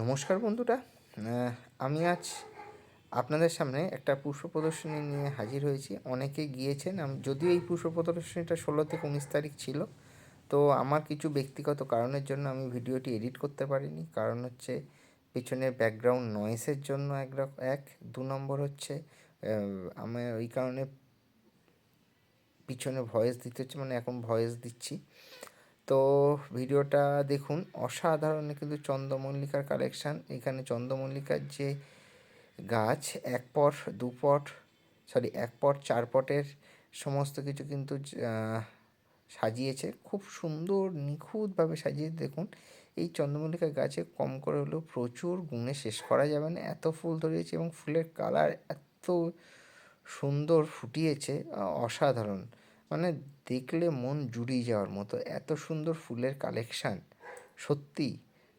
নমস্কার বন্ধুরা। আমি আজ আপনাদের সামনে একটা পুষ্প প্রদর্শনী নিয়ে হাজির হয়েছি। অনেকে গিয়েছেন যদিও এই পুষ্প প্রদর্শনীটা ষোলো থেকে উনিশ তারিখ ছিল, তো আমার কিছু ব্যক্তিগত কারণের জন্য আমি ভিডিওটি এডিট করতে পারিনি। কারণ হচ্ছে পেছনের ব্যাকগ্রাউন্ড নয়েসের জন্য এক এক, দু নম্বর হচ্ছে আমি ওই কারণে পিছনে ভয়েস দিতে হচ্ছে মানে এখন ভয়েস দিচ্ছি। তো ভিডিওটা দেখুন। অসাধারণ কিন্তু চন্দ্রমল্লিকার কালেকশান এখানে চন্দ্রমল্লিকার যে গাছ, এক পট, দু পট সরি এক পট, চার পটের সমস্ত কিছু কিন্তু সাজিয়েছে। খুব সুন্দর, নিখুঁতভাবে সাজিয়ে দেখুন। এই চন্দ্রমল্লিকা গাছে কম করে হলেও প্রচুর গুণে শেষ করা যাবে না। এত ফুল ধরিয়েছে এবং ফুলের কালার এত সুন্দর ফুটিয়েছে। অসাধারণ। মানে দেখলে মন জুড়িয়ে যাওয়ার মতো, এত সুন্দর ফুলের কালেকশান সত্যি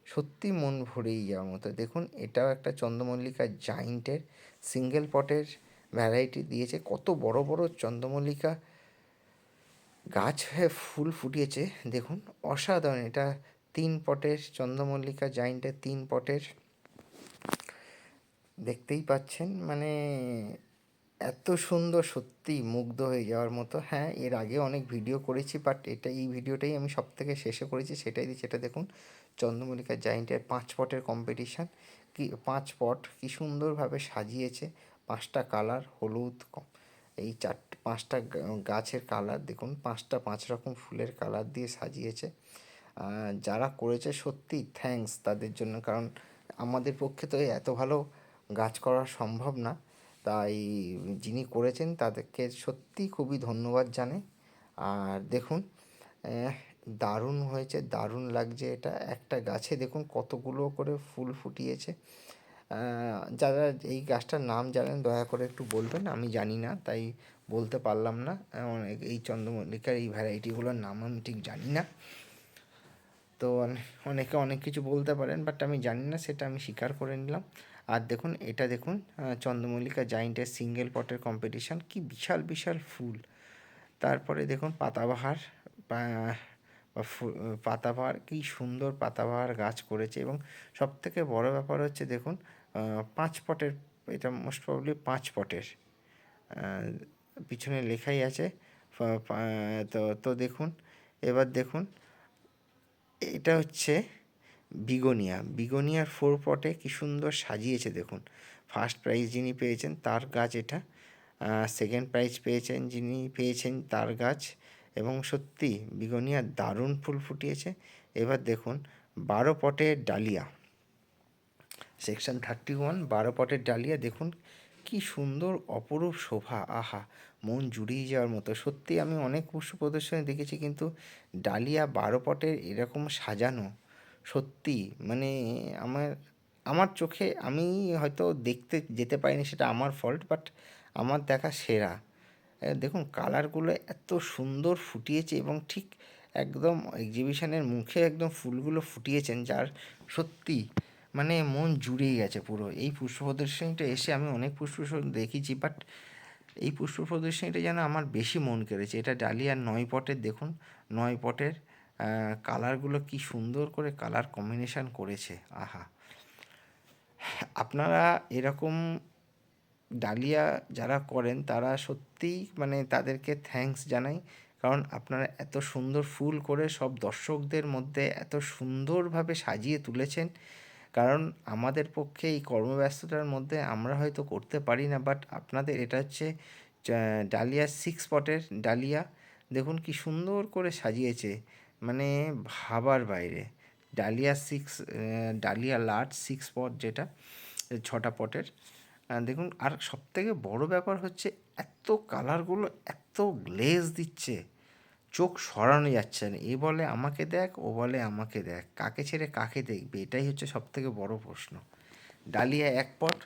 সত্যি মন ভরেই যাওয়ার মতো। দেখুন, এটাও একটা চন্দ্রমল্লিকা জাইন্টের সিঙ্গেল পটের ভ্যারাইটি দিয়েছে। কত বড় বড় চন্দ্রমল্লিকা গাছ হয়ে ফুল ফুটিয়েছে। দেখুন, অসাধারণ। এটা তিন পটের চন্দ্রমল্লিকা জাইন্টের তিন পটের দেখতেই পাচ্ছেন। মানে এত সুন্দর সত্যি মুগ্ধ হয়ে যাওয়ার মতো। হ্যাঁ এর আগে অনেক ভিডিও করেছি বাট এটা, এই ভিডিওটাই আমি সব থেকে শেষে করেছি, সেটাই দিচ্ছি। এটা দেখুন, চন্দ্রমল্লিকা জাইন্টের পাঁচ পটের কম্পিটিশান কি, পাঁচ পট কী সুন্দরভাবে সাজিয়েছে। পাঁচটা কালার হলুদ এই চারটে পাঁচটা গাছের কালার দেখুন, পাঁচটা পাঁচ রকম ফুলের কালার দিয়ে সাজিয়েছে। যারা করেছে, সত্যি থ্যাঙ্কস তাদের জন্য, কারণ আমাদের পক্ষে তো এত ভালো গাছ করা সম্ভব না। তাই যিনি করেছেন তাদেরকে সত্যি খুবই ধন্যবাদ জানাই। আর দেখুন দারুণ হয়েছে, দারুণ লাগছে এটা। একটা গাছে দেখুন কতগুলো করে ফুল ফুটিয়েছে। যারা এই গাছটার নাম জানেন, দয়া করে একটু বলবেন, আমি জানি না, তাই বলতে পারলাম না। এই চন্দ্রমল্লিকার এই ভ্যারাইটিগুলোর নাম আমি ঠিক জানি না। তো অনেকে অনেক কিছু বলতে পারেন বাট আমি জানি না, সেটা আমি স্বীকার করে নিলাম। আর দেখুন, এটা দেখুন চন্দ্রমল্লিকা জাইন্টের সিঙ্গেল পটের কম্পিটিশান কি বিশাল বিশাল ফুল। তারপরে দেখুন, পাতাবাহার পাতাবাহার, কি সুন্দর পাতাবাহার গাছ করেছে। এবং সব থেকে বড় ব্যাপার হচ্ছে দেখুন পাঁচ পটের এটা মোস্ট প্রবলি পাঁচ পটের পিছনে লেখাই আছে। তো তো দেখুন, এবার দেখুন এটা হচ্ছে বিগোনিয়া। বিগোনিয়ার ফোর পটে কি সুন্দর সাজিয়েছে দেখুন। ফার্স্ট প্রাইজ যিনি পেয়েছেন তার গাছ এটা। সেকেন্ড প্রাইজ পেয়েছেন যিনি পেয়েছেন তার গাছ। এবং সত্যি বিগোনিয়া দারুণ ফুল ফুটিয়েছে। এবার দেখুন, বারো পটের ডালিয়া। সেকশন থার্টি ওয়ান বারো পটের ডালিয়া দেখুন, কি সুন্দর অপরূপ শোভা। আহা! মন জুড়িয়ে যাওয়ার মতো। সত্যি আমি অনেক পুষ্প প্রদর্শনী দেখেছি, কিন্তু ডালিয়া বারো পটের এরকম সাজানো, সত্যি মানে আমার আমার চোখে আমি হয়তো দেখতে যেতে পারিনি সেটা আমার ফল্ট বাট আমার দেখা সেরা। দেখুন কালারগুলো এত সুন্দর ফুটিয়েছে এবং ঠিক একদম এক্সিবিশনের মুখে একদম ফুলগুলো ফুটিয়েছেন, যার সত্যি মানে মন জুড়িয়ে গেছে পুরো। এই পুষ্প প্রদর্শনীটা এসে আমি অনেক পুষ্প দেখেছি বাট এই পুষ্প প্রদর্শনীটা যেন আমার বেশি মন কেড়েছে। এটা ডালিয়ার নয় পটের দেখুন, নয় পটের কালারগুলো কি সুন্দর করে কালার কম্বিনেশন করেছে। আহা। আপনারা এরকম ডালিয়া যারা করেন, তারা সত্যিই মানে তাদেরকে থ্যাঙ্কস জানাই। কারণ আপনারা এত সুন্দর ফুল করে সব দর্শকদের মধ্যে এত সুন্দরভাবে সাজিয়ে তুলেছেন। কারণ আমাদের পক্ষে এই কর্মব্যস্ততার মধ্যে আমরা হয়তো করতে পারি না বাট আপনাদের এটা হচ্ছে ডালিয়া সিক্স পটের ডালিয়া। দেখুন কি সুন্দর করে সাজিয়েছে মানে ভাবার বাইরে। Dahlia six dahlia large six pot যেটা, ছটা পটের দেখুন, আর সবথেকে বড় ব্যাপার হচ্ছে, এত কালারগুলো এত গ্লেজ দিচ্ছে। চোখ সরানো যাচ্ছে না। এ বলে আমাকে দেখ, ও বলে আমাকে দেখ। কাকে ছেড়ে কাকে দেখবে? এটাই হচ্ছে সবথেকে বড় প্রশ্ন। ডালিয়া এক পট।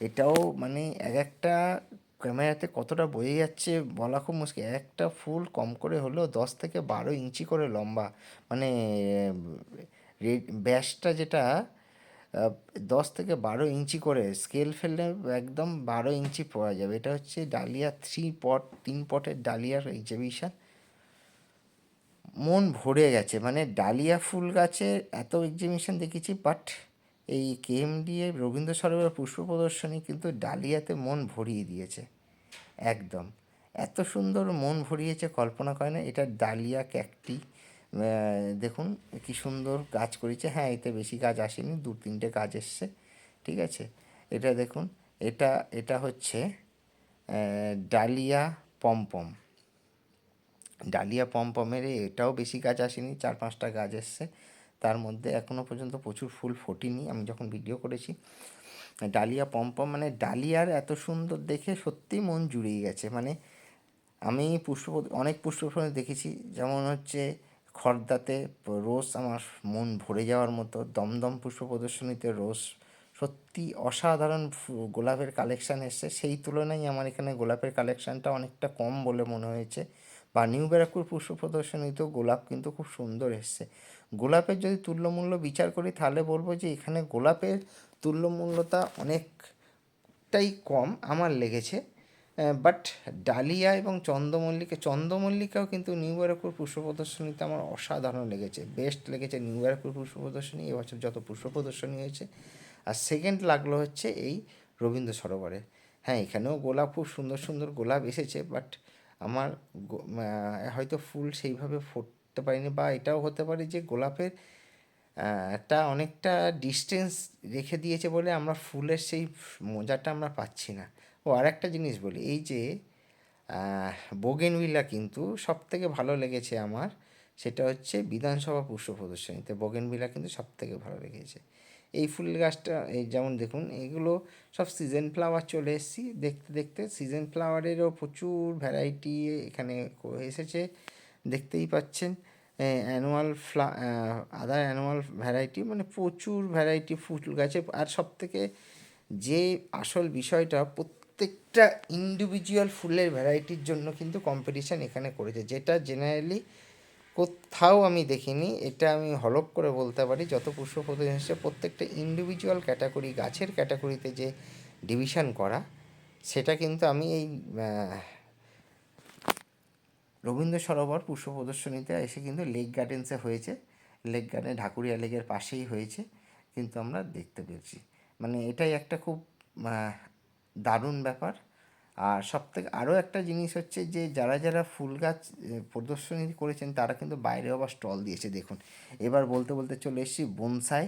এটাও মানে এক একটা ক্যামেরাতে কতটা বয়ে যাচ্ছে বলা খুব মুশকিল। একটা ফুল কম করে হলেও দশ থেকে বারো ইঞ্চি করে লম্বা। মানে ব্যাসটা যেটা দশ থেকে বারো ইঞ্চি করে স্কেল ফেললে একদম বারো ইঞ্চি পাওয়া যাবে। এটা হচ্ছে ডালিয়া থ্রি পট, তিন পটের ডালিয়ার এক্সিবিশন মন ভরে গেছে। মানে ডালিয়া ফুল গাছের এত এক্সিবিশন দেখেছি বাট এই কেএমডি এর রবীন্দ্র সরোবর পুষ্প প্রদর্শনী কিন্তু ডালিয়াতে মন ভরিয়ে দিয়েছে। একদম। এত সুন্দর মন ভরিয়েছে কল্পনা করে না এটা ডালিয়া ক্যাকটি দেখুন কি সুন্দর গাছ করেছে। হ্যাঁ এতে বেশি গাছ আসেনি, দু তিনটে গাছ এসছে, ঠিক আছে? এটা দেখুন, এটা এটা হচ্ছে ডালিয়া পমপম। ডালিয়া পমপমের এটাও বেশি গাছ আসেনি, চার পাঁচটা গাছ এসছে। তার মধ্যে এখনও পর্যন্ত প্রচুর ফুল ফোটেনি, আমি যখন ভিডিও করেছি। ডালিয়া পমপম মানে ডালিয়ার এত সুন্দর দেখে সত্যিই মন জুড়িয়ে গেছে। মানে আমি পুষ্প অনেক পুষ্প দেখেছি, যেমন হচ্ছে খর্দাতে রোজ আমার মন ভরে যাওয়ার মতো, দমদম পুষ্প প্রদর্শনীতে রোজ সত্যি অসাধারণ গোলাপের কালেকশান এসছে। সেই তুলনায় আমার এখানে গোলাপের কালেকশানটা অনেকটা কম বলে মনে হয়েছে। বা নিউ ব্যারাকপুর পুষ্প প্রদর্শনীতেও গোলাপ কিন্তু খুব সুন্দর এসছে। গোলাপের যদি তুল্যমূল্য বিচার করি, তাহলে বলব যে এখানে গোলাপের তুল্যমূল্যতা অনেকটাই কম আমার লেগেছে। বাট ডালিয়া এবং চন্দ্রমল্লিকা, চন্দ্রমল্লিকাও কিন্তু নিউ ব্যারাকপুর পুষ্প প্রদর্শনীতে আমার অসাধারণ লেগেছে। বেস্ট লেগেছে নিউ ব্যারাকপুর পুষ্প প্রদর্শনী, এবছর যত পুষ্প প্রদর্শনী হয়েছে। আর সেকেন্ড লাগল হচ্ছে এই রবীন্দ্র সরোবরে। হ্যাঁ এখানেও গোলাপ, খুব সুন্দর সুন্দর গোলাপ এসেছে বাট আমার হয়তো ফুল সেইভাবে ফুটতে পারেনি বা এটাও হতে পারে যে গোলাপের একটা অনেকটা ডিস্টেন্স রেখে দিয়েছে বলে আমরা ফুলের সেই মজাটা আমরা পাচ্ছি না। ও আর একটা জিনিস বলি, এই যে বোগেনভিলা কিন্তু সব থেকে ভালো লেগেছে আমার, সেটা হচ্ছে বিধানসভা পুষ্প প্রদর্শনীতে বোগেনভিলা কিন্তু সব থেকে ভালো লেগেছে। এই ফুল গাছটা, এই যেমন দেখুন, এগুলো সব সিজন ফ্লাওয়ার চলে এসেছি। দেখতে দেখতে সিজন ফ্লাওয়ারেরও প্রচুর ভ্যারাইটি এখানে এসেছে। দেখতেই পাচ্ছেন অ্যানুয়াল ফ্লা আদার অ্যানুয়াল ভ্যারাইটি মানে প্রচুর ভ্যারাইটি ফুল গাছে। আর সব থেকে যে আসল বিষয়টা, প্রত্যেকটা ইন্ডিভিজুয়াল ফুলের ভ্যারাইটির জন্য কিন্তু কম্পিটিশান এখানে করেছে। যেটা জেনারেলি কোথাও আমি দেখিনি, এটা আমি হলপ করে বলতে পারি, যত পুষ্প প্রদর্শনী এসেছে, প্রত্যেকটা ইন্ডিভিজুয়াল ক্যাটাগরি গাছের ক্যাটাগরিতে যে ডিভিশন করা, সেটা কিন্তু আমি এই রবীন্দ্র সরোবর পুষ্প প্রদর্শনীতে এসে কিন্তু লেক গার্ডেন্সে হয়েছে। লেক গার্ডেন ঢাকুরিয়া লেকের পাশেই হয়েছে, কিন্তু আমরা দেখতে পেয়েছি। মানে এটাই একটা খুব দারুণ ব্যাপার। আর সব থেকে আরও একটা জিনিস হচ্ছে যে, যারা যারা ফুল গাছ প্রদর্শনী করেছেন, তারা কিন্তু বাইরে আবার স্টল দিয়েছে, দেখুন। এবার বলতে বলতে চলে এসেছি বনসাই।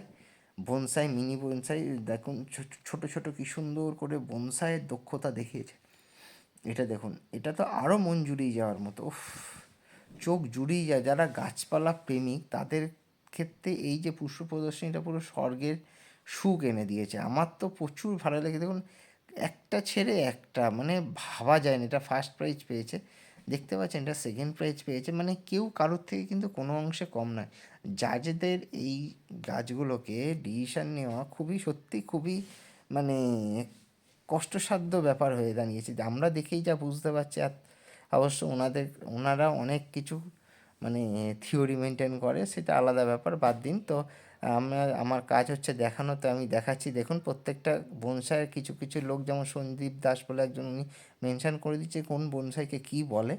বনসাই, মিনি বনসাই, দেখুন, ছোট ছোট কি সুন্দর করে বনসাইয়ের দক্ষতা দেখিয়েছে। এটা দেখুন, এটা তো আরও মন জুড়িয়ে যাওয়ার মতো চোখ জুড়িয়ে যায়, যারা গাছপালা প্রেমিক, তাদের ক্ষেত্রে এই যে পুষ্প প্রদর্শনীটা পুরো স্বর্গের সুখ এনে দিয়েছে। আমার তো প্রচুর ভালো লেগে দেখুন একটা ছেড়ে একটা মানে ভাবা যায় না এটা ফার্স্ট প্রাইজ পেয়েছে। দেখতে পাচ্ছেন, এটা সেকেন্ড প্রাইজ পেয়েছে। মানে কেউ কারোর থেকে কিন্তু কোনো অংশে কম নয়। জাজেদের এই গাছগুলোকে ডিসিশান নেওয়া খুবই সত্যি খুবই মানে কষ্টসাধ্য ব্যাপার হয়ে দাঁড়িয়েছে। আমরা দেখেই যা বুঝতে পারছি, আর অবশ্য ওনাদের, ওনারা অনেক কিছু মানে থিওরি মেনটেন করে, সেটা আলাদা ব্যাপার, বাদ দিন। তো আমার আমার কাজ হচ্ছে দেখানো, তো আমি দেখাচ্ছি। দেখুন, প্রত্যেকটা বনসাইয়ের কিছু কিছু লোক, যেমন সন্দীপ দাস বলে একজন, উনি মেনশান করে দিচ্ছে কোন বনসাইকে কী বলে।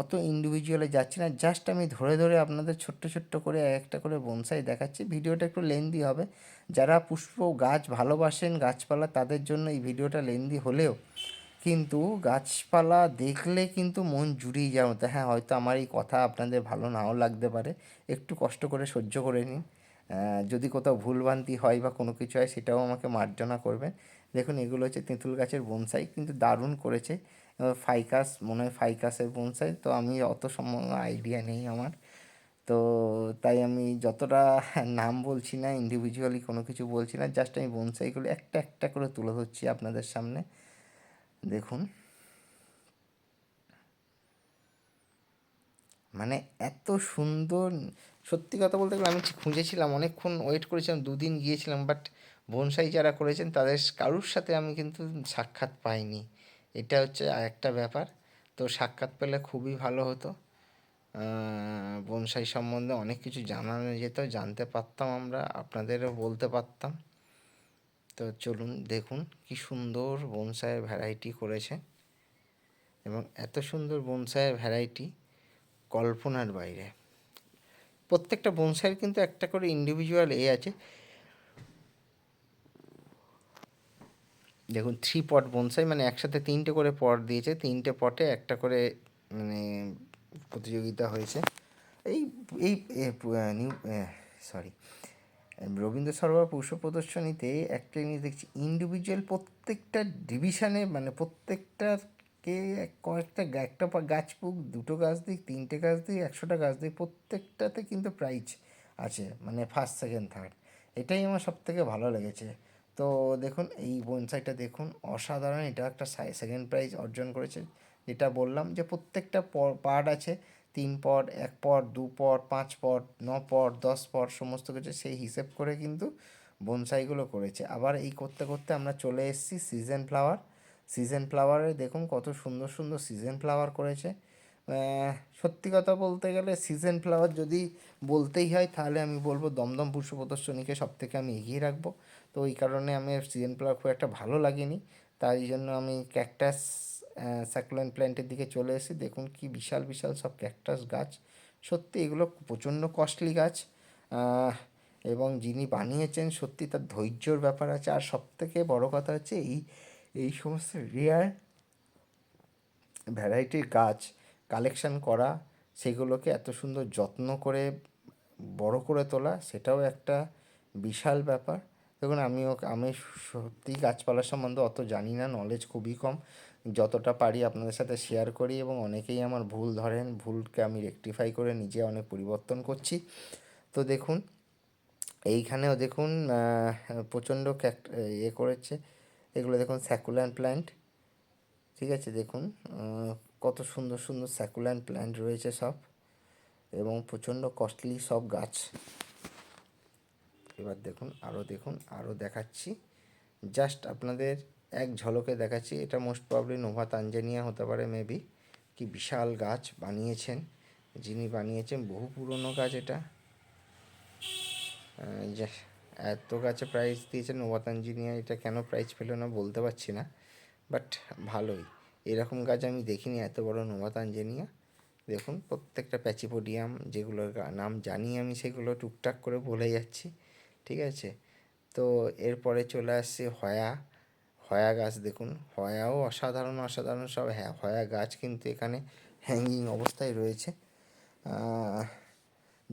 অত ইন্ডিভিজুয়ালে যাচ্ছি না জাস্ট আমি ধরে ধরে আপনাদের ছোট্ট ছোট্ট করে এক একটা করে বনসাই দেখাচ্ছি। ভিডিওটা একটু লেন্দি হবে। যারা পুষ্প গাছ ভালোবাসেন গাছপালা, তাদের জন্য এই ভিডিওটা লেন্দি হলেও, কিন্তু গাছপালা দেখলে কিন্তু মন জুড়িয়ে যাওয়া হ্যাঁ হয়তো আমার এই কথা আপনাদের ভালো নাও লাগতে পারে। একটু কষ্ট করে সহ্য করে নিন। যদি কোথাও ভুলভ্রান্তি হয় বা কোনো কিছু হয়, সেটাও আমাকে মার্জনা করবেন। দেখুন, এগুলো হচ্ছে তেঁতুল গাছের বনসাই, কিন্তু দারুণ করেছে। ফাইকাস, মনে হয় ফাইকাসের বনসাই, তো আমি অত সম্বন্ধ আইডিয়া নেই আমার। তো তাই আমি যতটা নাম বলছি না ইন্ডিভিজুয়ালি কোনো কিছু বলছি না জাস্ট আমি বনসাইগুলো একটা একটা করে তুলে ধরছি আপনাদের সামনে। দেখুন। মানে এত সুন্দর সত্যি কথা বলতে গেলে আমি খুঁজেছিলাম, অনেকক্ষণ ওয়েট করেছিলাম, দুদিন গিয়েছিলাম বাট বনসাই যারা করেছেন তাদের কারুর সাথে আমি কিন্তু সাক্ষাৎ পাইনি। এটা হচ্ছে একটা ব্যাপার। তো সাক্ষাৎ পেলে খুবই ভালো হতো। বনসাই সম্বন্ধে অনেক কিছু জানানো যেত, জানতে পারতাম আমরা, আপনাদেরও বলতে পারতাম। তো চলুন দেখুন কি সুন্দর বনসাইয়ের ভ্যারাইটি করেছে। এবং এত সুন্দর বনসাইয়ের ভ্যারাইটি কল্পনার বাইরে। প্রত্যেকটা বনসাইয়ের কিন্তু একটা করে ইন্ডিভিজুয়াল এ আছে। দেখুন থ্রি পট বনসাই মানে একসাথে তিনটে করে পট দিয়েছে, তিনটে পটে একটা করে মানে প্রতিযোগিতা হয়েছে। এই এই নিউ সরি রবীন্দ্র সরোবর পুষ্প প্রদর্শনীতে একটা জিনিস দেখছি ইন্ডিভিজুয়াল প্রত্যেকটা ডিভিশানে মানে প্রত্যেকটা প্রত্যেকটাকে কয়েকটা একটা গাছ পুক, দুটো গাছ দিক, তিনটে গাছ দিক, একশোটা গাছ দিক, প্রত্যেকটাতে কিন্তু প্রাইজ আছে মানে ফার্স্ট সেকেন্ড থার্ড এটাই আমার সব থেকে ভালো লেগেছে। তো দেখুন, এই বনসাইটা দেখুন, অসাধারণ। এটা একটা সেকেন্ড প্রাইজ অর্জন করেছে। যেটা বললাম যে প্রত্যেকটা পার্ট আছে। তিন পট, এক পট, দু পট, পাঁচ পট, ন পট, দশ পট, সমস্ত কিছু সেই হিসেব করে কিন্তু বনসাইগুলো করেছে। আবার এই করতে করতে আমরা চলে এসেছি সিজন ফ্লাওয়ার সিজন ফ্লাওয়ারে দেখুন কত সুন্দর সুন্দর সিজন ফ্লাওয়ার করেছে। সত্যি কথা বলতে গেলে সিজন ফ্লাওয়ার যদি বলতেই হয়, তাহলে আমি বলব দমদম পুষ্প প্রদর্শনীকে সব থেকে আমি এগিয়ে রাখব। তো ওই কারণে আমি সিজন ফ্লাওয়ার খুব একটা ভালো লাগেনি। তাই জন্য আমি ক্যাকটাস স্যাকুলেন্ট প্ল্যান্টের দিকে চলে এসেছি। দেখুন কি বিশাল বিশাল সব ক্যাকটাস গাছ। সত্যি এগুলো প্রচণ্ড কস্টলি গাছ। এবং যিনি বানিয়েছেন সত্যি তার ধৈর্যর ব্যাপার আছে। আর সব থেকে বড়ো কথা হচ্ছে এই এই সমস্ত রেয়ার ভ্যারাইটির গাছ কালেকশান করা, সেগুলোকে এত সুন্দর যত্ন করে বড় করে তোলা, সেটাও একটা বিশাল ব্যাপার। দেখুন, আমিও, আমি সত্যি গাছপালা সম্বন্ধে অত জানি না নলেজ খুবই কম। যতটা পারি আপনাদের সাথে শেয়ার করি এবং অনেকেই আমার ভুল ধরেন, ভুলকে আমি রেকটিফাই করে নিজে অনেক পরিবর্তন করছি। তো দেখুন, এইখানেও দেখুন প্রচণ্ড ক্যাক ইয়ে করেছে। এগুলো দেখুন স্যাকুল্যান্ড প্ল্যান্ট ঠিক আছে? দেখুন কত সুন্দর সুন্দর স্যাকুল্যান্ড প্ল্যান্ট রয়েছে সব এবং প্রচণ্ড কস্টলি সব গাছ। এবার দেখুন আরও দেখুন আরও দেখাচ্ছি। জাস্ট আপনাদের এক ঝলকে দেখাচ্ছি। এটা মোস্ট প্রবলি নোভা তানজানিয়া হতে পারে মেবি কি বিশাল গাছ বানিয়েছেন, যিনি বানিয়েছেন, বহু পুরনো গাছ এটা। এত গাছে প্রাইজ নোভা তানজানিয়া এটা কেন প্রাইজ পেল না বলতে পারছি না বাট ভালোই। এরকম গাছ আমি দেখিনি, এত বড় নোভা তানজানিয়া দেখুন, প্রত্যেকটা প্যাচিপোডিয়াম যেগুলোর নাম জানি আমি, সেগুলো টুকটাক করে বলে যাচ্ছি, ঠিক আছে? তো এরপরে চলে আসছে হয়া। হয়া গাছ, দেখুন, হয়াও অসাধারণ অসাধারণ সব হ্যাঁ হয়া গাছ কিন্তু এখানে হ্যাঙ্গিং অবস্থায় রয়েছে।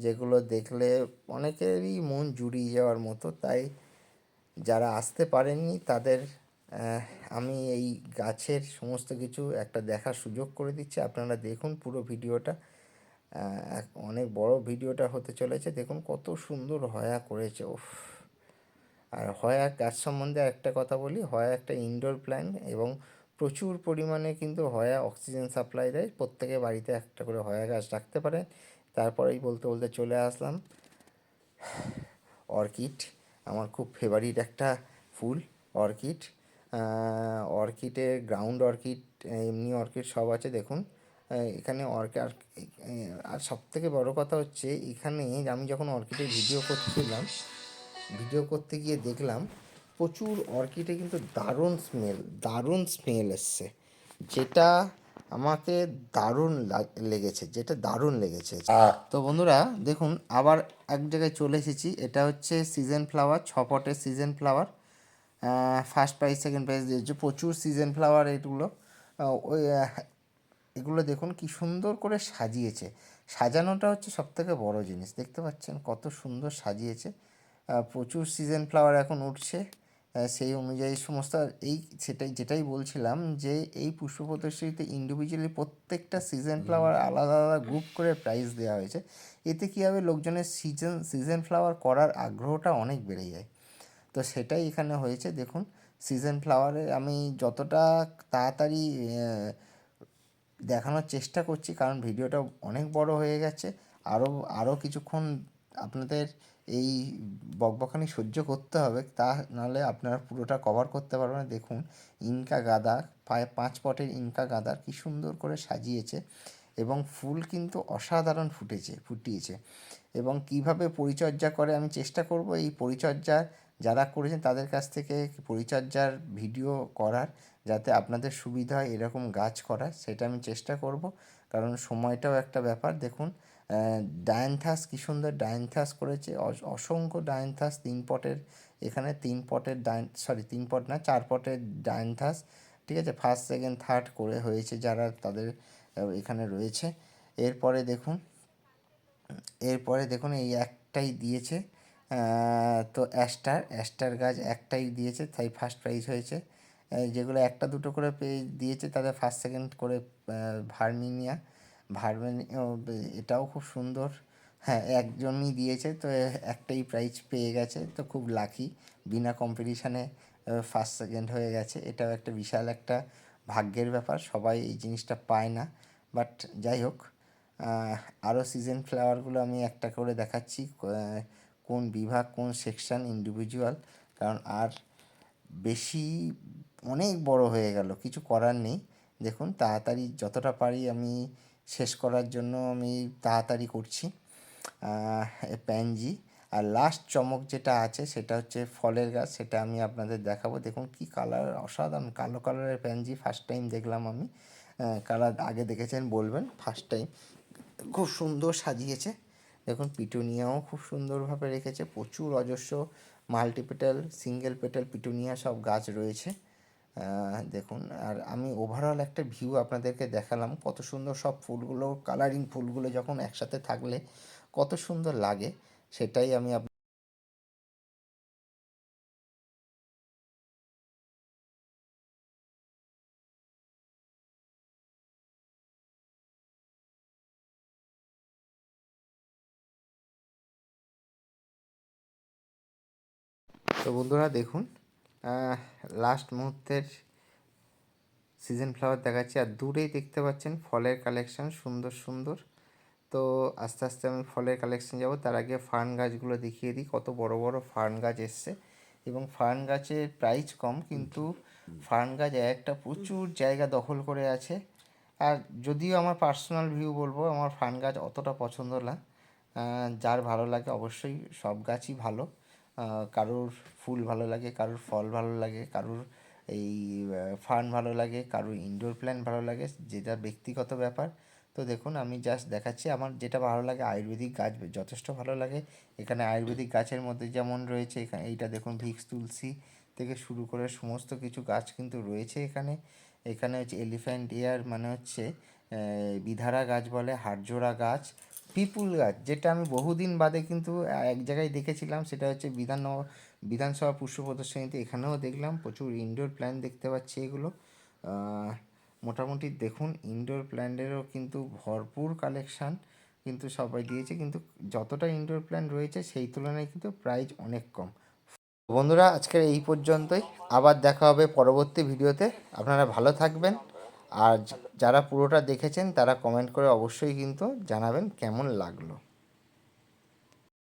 যেগুলো দেখলে অনেকেরই মন জুড়িয়ে যাওয়ার মতো। তাই যারা আসতে পারেননি, তাদের আমি এই গাছের সমস্ত কিছু একটা দেখার সুযোগ করে দিচ্ছি। আপনারা দেখুন পুরো ভিডিওটা। অনেক বড় ভিডিওটা হতে চলেছে। দেখুন কত সুন্দর হয়া করেছে, উফ। আর হয়া গাছ সম্বন্ধে একটা কথা বলি, হয়া একটা ইনডোর প্ল্যান্ট এবং প্রচুর পরিমাণে কিন্তু হয়া অক্সিজেন সাপ্লাই দেয়। প্রত্যেকে বাড়িতে একটা করে হয়া গাছ রাখতে পারেন। তারপরেই বলতে বলতে চলে আসলাম। অর্কিড, আমার খুব ফেভারিট একটা ফুল, অর্কিড। অর্কিডে গ্রাউন্ড অর্কিড, এমনি অর্কিড সব আছে, দেখুন। এখানে অর্কিড আর সব থেকে বড়ো কথা হচ্ছে, এখানে আমি যখন অর্কিডের ভিডিও করছিলাম ভিডিও করতে গিয়ে দেখলাম, প্রচুর অর্কিডে কিন্তু দারুণ স্মেল দারুণ স্মেল এসছে। যেটা আমাকে দারুণ লাগ- লেগেছে যেটা দারুণ লেগেছে। তো বন্ধুরা দেখুন আবার এক জায়গায় চলে এসেছি। এটা হচ্ছে সিজন ফ্লাওয়ার ছ পটের season flower first prize second prize দিয়েছে। প্রচুর সিজন ফ্লাওয়ার এগুলো। ওই এগুলো দেখুন কি সুন্দর করে সাজিয়েছে। সাজানোটা হচ্ছে সব থেকে বড় জিনিস দেখতে পাচ্ছেন কত সুন্দর সাজিয়েছে। প্রচুর সিজন ফ্লাওয়ার এখন উঠছে। সেই অনুযায়ী সমস্ত এই সেটাই যেটাই বলছিলাম যে এই পুষ্প প্রদর্শনীতে ইন্ডিভিজুয়ালি প্রত্যেকটা সিজন ফ্লাওয়ার আলাদা আলাদা গ্রুপ করে প্রাইজ দেওয়া হয়েছে। এতে কী হবে? লোকজনের সিজন সিজন ফ্লাওয়ার করার আগ্রহটা অনেক বেড়ে যায়। তো সেটাই এখানে হয়েছে। দেখুন সিজন ফ্লাওয়ারে আমি যতটা তাড়াতাড়ি দেখানোর চেষ্টা করছি কারণ ভিডিওটা অনেক বড় হয়ে গেছে। আরও আরও কিছুক্ষণ আপনাদের এই বকবকানি সহ্য করতে হবে, তা নাহলে আপনারা পুরোটা কভার করতে পারবেন। দেখুন, ইনকা গাঁদা প্রায় পাঁচ পটের ইনকা গাঁদার কি সুন্দর করে সাজিয়েছে এবং ফুল কিন্তু অসাধারণ ফুটেছে, ফুটিয়েছে। এবং কীভাবে পরিচর্যা করে আমি চেষ্টা করব, এই পরিচর্যার যারা করেছেন তাদের কাছ থেকে পরিচর্যার ভিডিও করার যাতে আপনাদের সুবিধা হয় এরকম গাছ করার, সেটা আমি চেষ্টা করব। কারণ সময়টাও একটা ব্যাপার। দেখুন ডায়ান্থাস কী সুন্দর? ডায়ান্থাস করেছে। অস- অসংখ্য ডায়ান্থাস তিন পটের, এখানে তিন পটের ডাইন, সরি, তিন পট না, চার পটের ডাইনথাস ঠিক আছে? ফার্স্ট সেকেন্ড থার্ড করে হয়েছে যারা তাদের এখানে রয়েছে। এরপরে দেখুন এরপরে দেখুন, এই একটাই দিয়েছে তো অ্যাস্টার অ্যাস্টার গাছ একটাই দিয়েছে, তাই ফার্স্ট প্রাইজ হয়েছে। যেগুলো একটা দুটো করে পেয়ে দিয়েছে, তাদের ফার্স্ট সেকেন্ড করে ভার্মিনিয়া ও, এটাও খুব সুন্দর। হ্যাঁ একজনই দিয়েছে তো একটাই প্রাইজ পেয়ে গেছে তো খুব লাকি বিনা কম্পিটিশানে ফার্স্ট সেকেন্ড হয়ে গেছে। এটাও একটা বিশাল একটা ভাগ্যের ব্যাপার সবাই এই জিনিসটা পায় না। বাট যাই হোক আরও সিজন ফ্লাওয়ারগুলো আমি একটা করে দেখাচ্ছি কোন বিভাগ কোন সেকশন ইন্ডিভিজুয়াল কারণ আর বেশি অনেক বড় হয়ে গেল কিছু করার নেই। দেখুন তাড়াতাড়ি যতটা পারি আমি শেষ করার জন্য আমি তাড়াতাড়ি করছি প্যানজি। আর লাস্ট চমক যেটা আছে সেটা হচ্ছে ফলের গাছ, সেটা আমি আপনাদের দেখাবো। দেখুন কি কালার অসাধারণ। কালো কালারের প্যানজি ফার্স্ট টাইম দেখলাম আমি। কালার আগে দেখেছেন, বলবেন ফার্স্ট টাইম খুব সুন্দর সাজিয়েছে। দেখুন, পিটুনিয়াও খুব সুন্দরভাবে রেখেছে। প্রচুর অজস্র মাল্টিপেটাল সিঙ্গেল পেটাল পিটুনিয়া সব গাছ রয়েছে। দেখুন, আর আমি ওভারঅল একটা ভিউ আপনাদেরকে দেখালাম, কত সুন্দর সব ফুলগুলো কালারিং ফুলগুলো যখন একসাথে থাকলে কত সুন্দর লাগে, সেটাই আমি তো বন্ধুরা দেখুন লাস্ট মুহূর্তের সিজন ফ্লাওয়ার দেখাচ্ছি। আর দূরেই দেখতে পাচ্ছেন ফলের কালেকশন সুন্দর সুন্দর। তো আস্তে আস্তে আমি ফলের কালেকশন যাব। তার আগে ফার্ন গাছগুলো দেখিয়ে দিই। কত বড় বড় ফার্ন গাছ এসছে। এবং ফার্ন গাছের প্রাইস কম, কিন্তু ফার্ন গাছ একটা প্রচুর জায়গা দখল করে আছে। আর যদিও আমার পার্সোনাল ভিউ বলব, আমার ফার্ন গাছ অতটা পছন্দ না। যার ভালো লাগে অবশ্যই সব গাছই ভালো। কারোর ফুল ভালো লাগে, কারোর ফল ভালো লাগে, কারোর এই ফার্ন ভালো লাগে, কারোর ইনডোর প্ল্যান্ট ভালো লাগে, যেটা ব্যক্তিগত ব্যাপার। তো দেখুন, আমি জাস্ট দেখাচ্ছি, আমার যেটা ভালো লাগে আয়ুর্বেদিক গাছ যথেষ্ট ভালো লাগে। এখানে আয়ুর্বেদিক গাছের মধ্যে যেমন রয়েছে, এখানে এইটা দেখুন, ভিক্স তুলসী থেকে শুরু করে সমস্ত কিছু গাছ কিন্তু রয়েছে এখানে। এখানে হচ্ছে এলিফ্যান্ট ইয়ার মানে হচ্ছে বিধারা গাছ বলে, হাড়জোড়া গাছ। পিপুল গাছ যেটা আমি বহুদিন বাদে কিন্তু এক জায়গায় দেখেছিলাম, সেটা হচ্ছে বিধান বিধানসভা পুষ্প প্রদর্শনীতে এখানেও দেখলাম, প্রচুর ইনডোর প্ল্যান্ট দেখতে পাচ্ছি এগুলো। মোটামুটি দেখুন ইনডোর প্ল্যান্টেরও কিন্তু ভরপুর কালেকশান কিন্তু সবাই দিয়েছে, কিন্তু যতটা ইনডোর প্ল্যান্ট রয়েছে, সেই তুলনায় কিন্তু প্রাইস অনেক কম। বন্ধুরা, আজকের এই পর্যন্তই। আবার দেখা হবে পরবর্তী ভিডিওতে আপনারা ভালো থাকবেন। আর যারা পুরোটা দেখেছেন তারা কমেন্ট করে অবশ্যই কিন্তু জানাবেন কেমন লাগল।